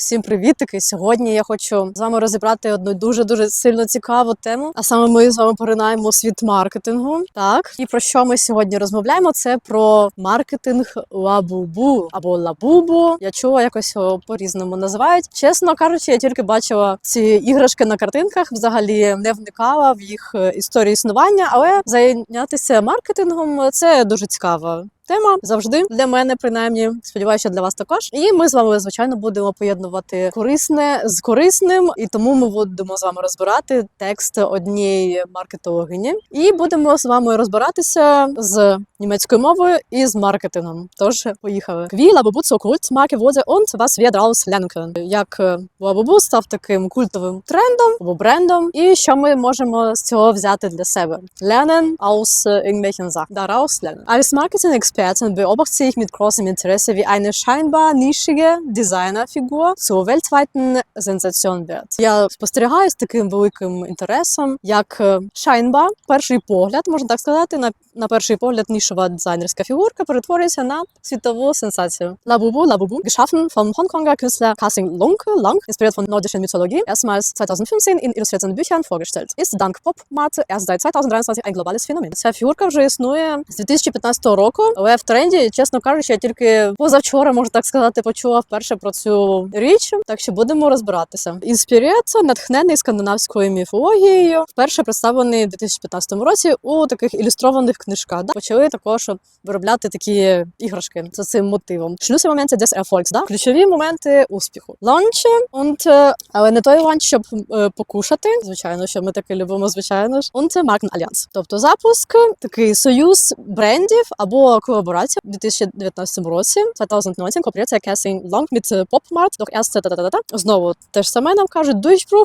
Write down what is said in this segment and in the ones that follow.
Всім привітики! Сьогодні я хочу з вами розібрати одну дуже дуже сильно цікаву тему. А саме ми з вами поринаємо світ маркетингу. Так і про що ми сьогодні розмовляємо? Це про маркетинг лабубу або лабубу. Я чула, якось його по-різному називають. Чесно кажучи, я тільки бачила ці іграшки на картинках. Взагалі не вникала в їх е, історію існування, але зайнятися маркетингом це дуже цікаво. Тема завжди для мене, принаймні, сподіваюся, для вас також. І ми з вами, звичайно, будемо поєднувати корисне з корисним, і тому ми будемо з вами розбирати текст однієї маркетологині, і будемо з вами розбиратися з німецькою мовою і з маркетингом. Тож поїхали. Кві лабубу zur Kultmarke wurde und was wir daraus. Як е, лабубу став таким культовим трендом або брендом, і що ми можемо з цього взяти для себе? Aus äh, irgendwelchen Sachen. Daraus lernen. Als Marketing-Expertin beobachte ich mit großem Interesse, wie eine scheinbar nischige Designerfigur zur weltweiten Sensation wird. Я спостерігаю з таким великим інтересом, як е, scheinbar, перший погляд, можна так сказати, на, на перший погляд нішова дизайнерська фігурка перетворюється на світову сенсацію. Labubu, Labubu, geschaffen vom Hongkonger Künstler Kassing Lunke, Long, inspiriert von nordischer Mythologie, erstmals 2015 in illustrierten Büchern vorgestellt. Ist dank Pop-Marte erst seit 2023 ein globales Phänomen. Ця фігурка вже існує з 2015 року, але в тренді, чесно кажучи, я тільки позавчора, можна так сказати, почула вперше про цю річ. Так що будемо розбиратися. Інспірація натхнений скандинавською міфологією. Вперше представлений у 2015 році у таких ілюстрованих книжках. Да? Почали також виробляти такі іграшки за цим мотивом. Шлюси моменти des Erfolgs, да? ключові моменти успіху. Ланч, е, але не той ланч, щоб е, покушати. Звичайно, що ми таке любимо, звичайно ж. Он це Und Markenallianz. Тобто запуск, такий союз брендів або колаборація у 2019 році, 2019, кооперація Casting Long mit Popmart, doch erst та-та-та-та. Знову те ж саме нам кажуть,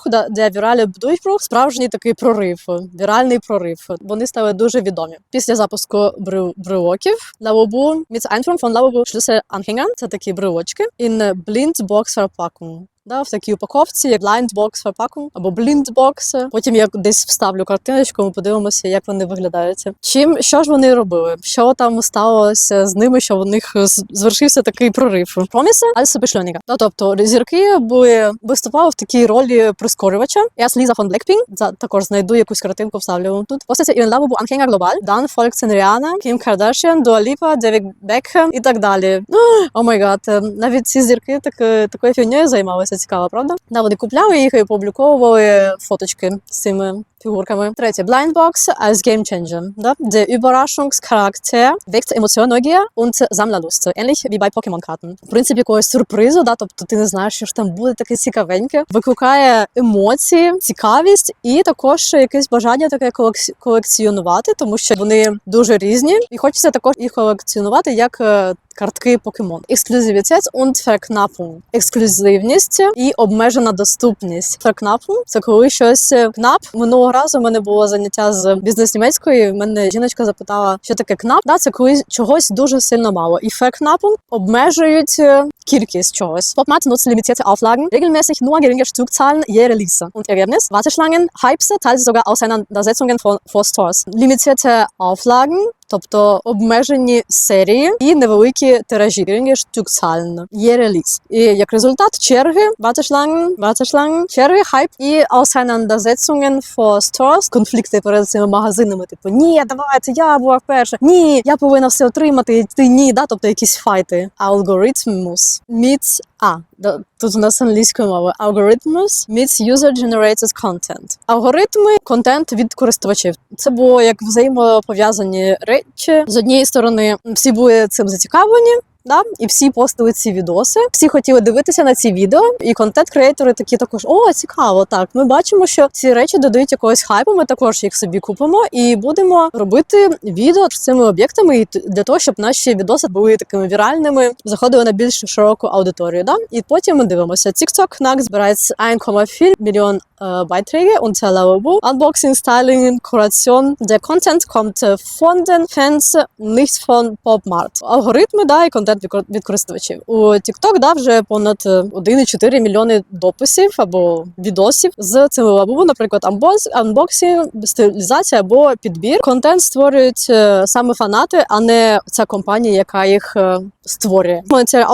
да, де віралі Durchbruch, справжній такий прорив, віральний прорив. Вони стали дуже відомі. Після запуску брелоків Labubu mit Einführung von Labubu Schlüsselanhängern, це такі in Blindbox Verpackung. Да, в такій упаковці, як blindbox verpackung або blindbox. Потім я десь вставлю картиночку, ми подивимося, як вони виглядають. Чим що ж вони робили? Що там сталося з ними, що в них звершився такий прорив? Проміси Beschleuniger. Да, тобто зірки були виступали в такій ролі прискорювача. Erst Lisa von Blackpink, за також знайду якусь картинку, вставлю тут. Ihren Labubu Anhänger global, dann folgt Rihanna, Kim Kardashian, Dua Lipa, David Beckham і так далі. О май гад, навіть ці зірки так, такою фігньою займалися. Цікаво, правда? Да, вони купляли їх і опубліковували фоточки з цими фігурками. Третє Blindbox als Game Changer. Да? Der Überraschungscharakter weckt Emotion, Neugier und Sammlerlust. Ähnlich wie bei Pokémon-Karten. В принципі, якогось сюрпризу, да? тобто ти не знаєш, що ж там буде таке цікавеньке. Викликає емоції, цікавість і також якесь бажання таке колекці- колекціонувати, тому що вони дуже різні, і хочеться також їх колекціонувати як е, картки покемон. Ексклюзивітет und Verknappung. Ексклюзивність і обмежена доступність. Verknappung – це коли щось е, кнап. Минулого разу в мене було заняття з бізнес німецької. в Мене жіночка запитала, що таке кнап. Да, це коли чогось дуже сильно мало. І Verknappung обмежують е, кількість чогось. Popmat nutzt limitierte Auflagen, regelmäßig nur geringe Stückzahlen je Release. Und Ergebnis? Warteschlangen, Hypes, teils sogar Auseinandersetzungen vor, vor Stores. Limitierte Auflagen, тобто обмежені серії і невеликі тиражі, Stückzahlen je Release. І як результат черги, Warteschlangen, Warteschlangen, черги, хайп і Auseinandersetzungen vor Stores, конфлікти перед цими магазинами, типу, ні, давайте, я була перша, ні, я повинна все отримати, ти ні, да, тобто якісь файти. Algorithmus meets а, да, тут у нас англійською мовою. Algorithms meets user-generated content. Алгоритми контент від користувачів. Це було як взаємопов'язані речі. З однієї сторони, всі були цим зацікавлені. Да, і всі постили ці відоси. Всі хотіли дивитися на ці відео, і контент-креатори такі також: о, цікаво. Так, ми бачимо, що ці речі додають якогось хайпу. Ми також їх собі купимо і будемо робити відео з цими об'єктами і для того, щоб наші відоси були такими віральними, заходили на більш широку аудиторію. Да? І потім ми дивимося. TikTok Knacks збирається 1,4 мільйон Beiträge unter Laobo. Unboxing, Styling, Kuration. Der Content kommt von den Fans, nicht von PopMart. Алгоритми, да, і контент від користувачів. У TikTok, да, вже понад е, 1,4 мільйони дописів або відосів з цими лабубу, наприклад, амбоз, анбоксинг, стилізація або підбір. Контент створюють е, саме фанати, а не ця компанія, яка їх е, створює. Це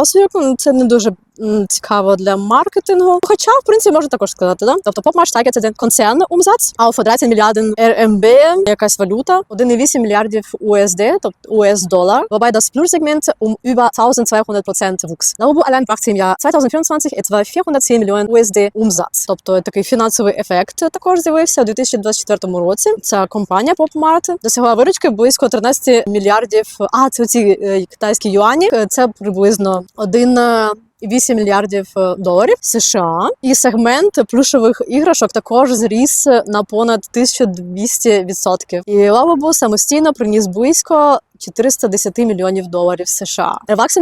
це не дуже цікаво для маркетингу. Хоча, в принципі, можна також сказати, да? Тобто Popmarch steigerte den Konzernumsatz auf 13 мільярден RMB, якась валюта, 1,8 мільярдів USD, тобто US долар, wobei das Plursegment um über 1200 Prozent wuchs. Darüber allein brachte im Jahr 2024 etwa 410 мільйонів USD Umsatz. Тобто такий фінансовий ефект також з'явився у 2024 році. Ця компанія PopMart досягла виручки близько 13 мільярдів. А це ці е, китайські юані. Е, Це приблизно один. Е, 8 мільярдів е, доларів США, і сегмент плюшових іграшок також зріс на понад 1200%. І Лавабу самостійно приніс близько 410 мільйонів доларів США.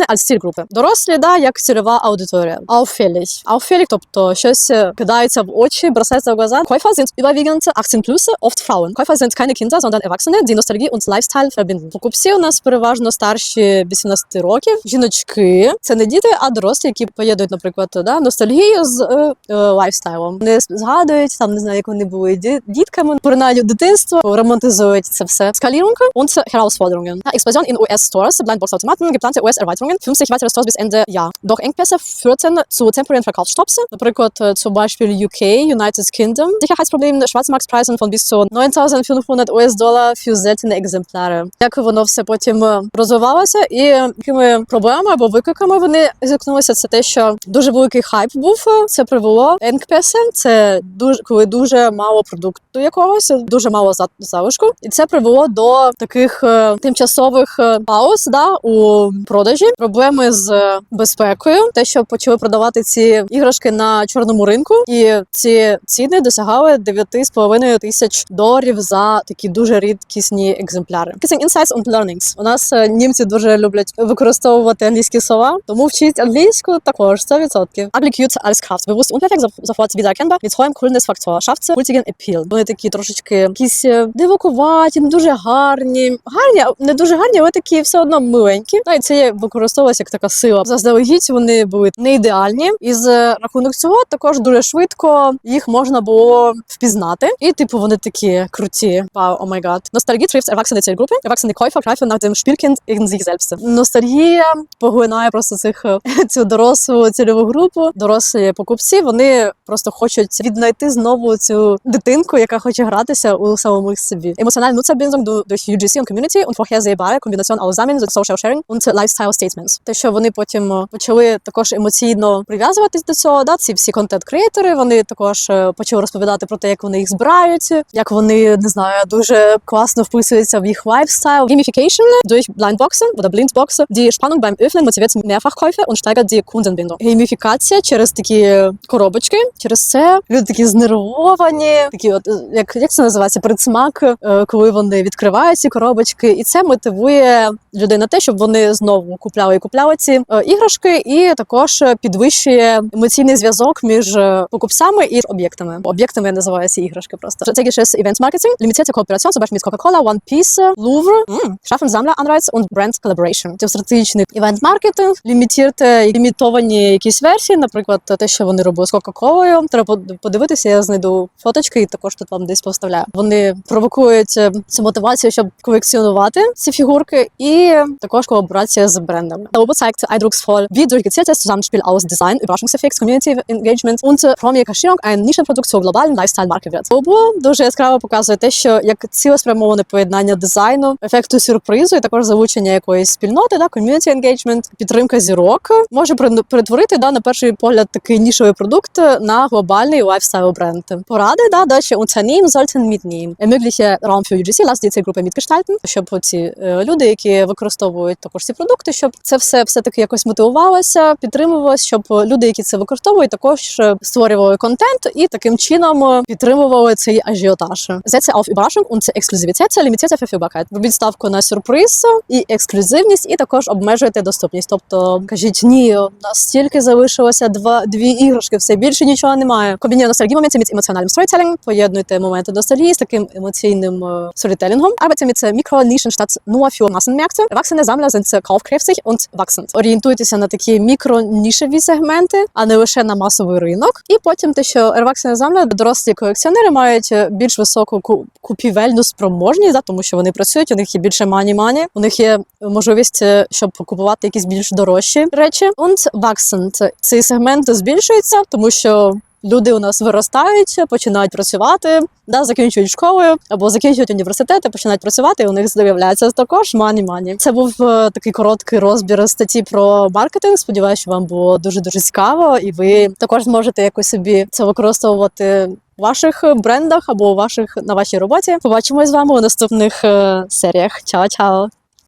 Als Zielgruppe. Дорослі, да, як цільова аудиторія. Auffällig. Auffällig, тобто щось е, кидається в очі, бросається в глаза. Käufer sind überwiegend 18 plus, oft Frauen. Käufer sind keine Kinder, sondern Erwachsene, die Nostalgie und Lifestyle verbinden. Покупці у нас переважно старші 18 років. Жіночки це не діти, а дорослі, які поєднують, наприклад, да, ностальгію з е, е, лайфстайлом. Вони згадують там, не знаю, як вони були дітками, поринають дитинство, романтизують це все. Скалірунг und Herausforderungen. Ja, Explosion in US-Stores, Blindbox-Automaten, geplante US-Erweiterungen, 50 weitere Stores bis Ende Jahr. Doch Engpässe führten zu temporären Verkaufsstopps. Наприклад, е, zum Beispiel UK, United Kingdom, Sicherheitsproblemen, Schwarzmarktpreisen von bis zu 9500 US-Dollar für seltene Exemplare. Як воно все потім е, розвивалося, і якими проблемами або викликами вони зіткнулися, це те, що дуже великий хайп був. Це привело Енгпеси. Це дуже коли дуже мало продукту Якогось, дуже мало за- залишку, і це привело до таких е, тимчасових е, пауз да, у продажі, проблеми з е, безпекою, те, що почали продавати ці іграшки на чорному ринку, і ці ціни досягали 9,5 тисяч доларів за такі дуже рідкісні екземпляри. Kissing Insights and Learnings. У нас німці дуже люблять використовувати англійські слова, тому вчіть англійську також 100%. Ugly cute als Kraft. Bewusst unperfekt, so- sofort wiedererkennbar. Mit hohem Coolness-Faktor. Schafft sie Appeal. Такі трошечки якісь е, дивакуваті, не дуже гарні. Гарні, а не дуже гарні, але такі все одно миленькі. Ну і це використовувалося як така сила. Заздалегідь вони були не ідеальні. І з рахунок цього також дуже швидко їх можна було впізнати. І типу вони такі круті. Вау, о май гад. Ностальгія trifft erwachsene Zielgruppe. Erwachsene Käufer greifen nach dem Spielkind in sich selbst. Ностальгія поглинає просто цих е, цю дорослу цільову групу. Дорослі покупці вони просто хочуть віднайти знову цю дитинку, яка хоче гратися у самому собі. Emotionale Nutzerbindung du- durch UGC und Community und vorhersehbare Kombination aus Sammeln, Social Sharing und Lifestyle Statements. Те, що вони потім е, почали також емоційно прив'язуватись до цього, да, ці всі контент-креатори, вони також е, почали розповідати про те, як вони їх збирають, як вони не знаю, дуже класно вписуються в їх лайфстайл. Gamification durch Blindboxen oder Blindboxen. Die Spannung beim Öffnen motiviert Mehrfachkäufe und steigert die Kundenbindung. Гейміфікація через такі коробочки. Через це люди такі знервовані, такі, от як, як це називається, предсмак, е, коли вони відкривають ці коробочки, і це мотивує людей на те, щоб вони знову купляли і купляли ці е, іграшки, і також підвищує емоційний зв'язок між е, покупцями і об'єктами. Об'єктами я називаю ці іграшки просто. Strategisches Event-Marketing, limitierte Kooperation, zum Beispiel mit Coca-Cola, One Piece, Louvre, mm, schaffen Sammleranreiz und Brand Collaboration. Це стратегічний івент-маркетинг, лімітірте, лімітовані якісь версії, наприклад, те, що вони робили з Кока-Колою. Треба под- подивитися, я знайду фоточки і також тут вам десь поставляю. Вони провокують е, цю мотивацію, щоб колекціонувати ці фігурки, і також колаборація з брендами. Darüber zeigt eindrucksvoll, wie durch gezieltes Zusammenspiel aus Design, Überraschungseffekt, Community Engagement und Promi-Kaschierung ein Nischenprodukt zur globalen Lifestyle-Marke wird. Дуже яскраво показує те, що як цілеспрямоване поєднання дизайну, ефекту сюрпризу і також залучення якоїсь спільноти, да, community engagement, підтримка зірок може перетворити да, на перший погляд такий нішовий продукт на глобальний лайфстайл бренд. Поради да, далі Unternehmen sollten mitnehmen. Ermögliche Raum für UGC, lass die Zielgruppe mitgestalten, щоб ці е, люди, які використовують також ці продукти, щоб це все все таки якось мотивувалося, підтримувалося, щоб люди, які це використовують, також е, створювали контент і таким чином е, підтримували цей ажіотаж. Setze auf Überraschung und Exklusivität, limitierte Verfügbarkeit. Робіть ставку на сюрприз і ексклюзивність, і також обмежуйте доступність. Тобто кажіть, ні, у нас стільки залишилося два дві іграшки, все більше нічого немає. Комбінує ностальгію моменті з емоціональним storytelling, поєднуйте відчувати моменти ностальгії з таким емоційним е, сторітелінгом. Arbeiten mit Mikronischen statt nur für Massenmärkte. Erwachsene Sammler sind äh, kaufkräftig und wachsend. Орієнтуйтеся на такі мікронішеві сегменти, а не лише на масовий ринок. І потім те, що Erwachsene Sammler, дорослі колекціонери, мають е, більш високу купівельну спроможність, да, тому що вони працюють, у них є більше мані-мані, у них є можливість, е, щоб купувати якісь більш дорожчі речі. Und wachsend. Цей сегмент збільшується, тому що люди у нас виростають, починають працювати, да, закінчують школи або закінчують університети, починають працювати, і у них з'являється також мані-мані. Це був е, такий короткий розбір статті про маркетинг. Сподіваюся, що вам було дуже дуже цікаво, і ви також зможете якось собі це використовувати. в Ваших брендах або ваших на вашій роботі побачимось з вами у наступних е, серіях. Чао-чао!